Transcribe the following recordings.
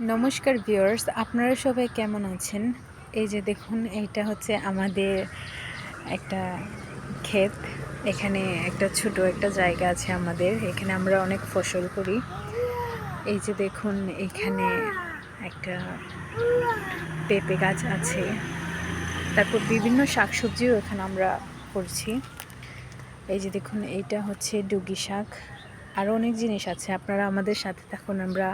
নমস্কার ভিউয়ার্স, আপনারা সবাই কেমন আছেন? এই যে দেখুন, এইটা হচ্ছে আমাদের একটা ক্ষেত। এখানে একটা ছোট একটা জায়গা আছে আমাদের। এখানে আমরা অনেক ফসল করি। এই যে দেখুন, এখানে একটা পেঁপে গাছ আছে। তারপর বিভিন্ন শাকসবজিও এখানে আমরা করছি। এই যে দেখুন, এইটা হচ্ছে ডুগি শাক। আরও অনেক জিনিস আছে। আপনারা আমাদের সাথে থাকুন আমরা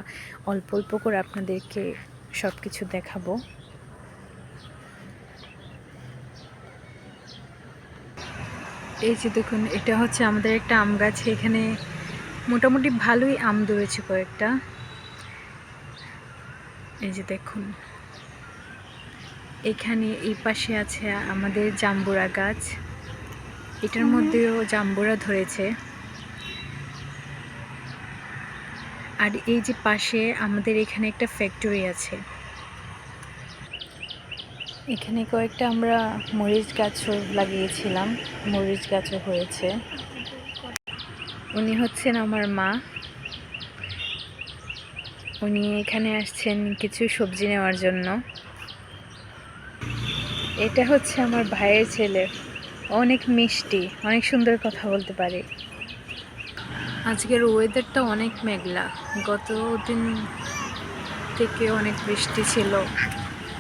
অল্প অল্প করে আপনাদেরকে সব কিছু দেখাবো। এই যে দেখুন এটা হচ্ছে আমাদের একটা আম গাছ। এখানে মোটামুটি ভালোই আম ধরেছে কয়েকটা। এই যে দেখুন এখানে এই পাশে আছে আমাদের জাম্বুরা গাছ। এটার মধ্যেও জাম্বুরা ধরেছে। আর এই যে পাশে আমাদের এখানে একটা ফ্যাক্টরি আছে। এখানে কয়েকটা আমরা মরিচ গাছও লাগিয়েছিলাম মরিচ গাছও হয়েছে। উনি হচ্ছেন আমার মা। উনি এখানে আসছেন কিছু সবজি নেওয়ার জন্য। এটা হচ্ছে আমার ভাইয়ের ছেলে। অনেক মিষ্টি অনেক সুন্দর কথা বলতে পারে। আজকের ওয়েদারটা অনেক মেঘলা। গত দিন থেকে অনেক বৃষ্টি ছিল।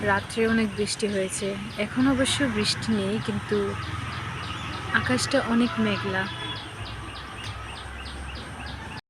রাত্রে অনেক বৃষ্টি হয়েছে। এখন অবশ্য বৃষ্টি নেই, কিন্তু আকাশটা অনেক মেঘলা।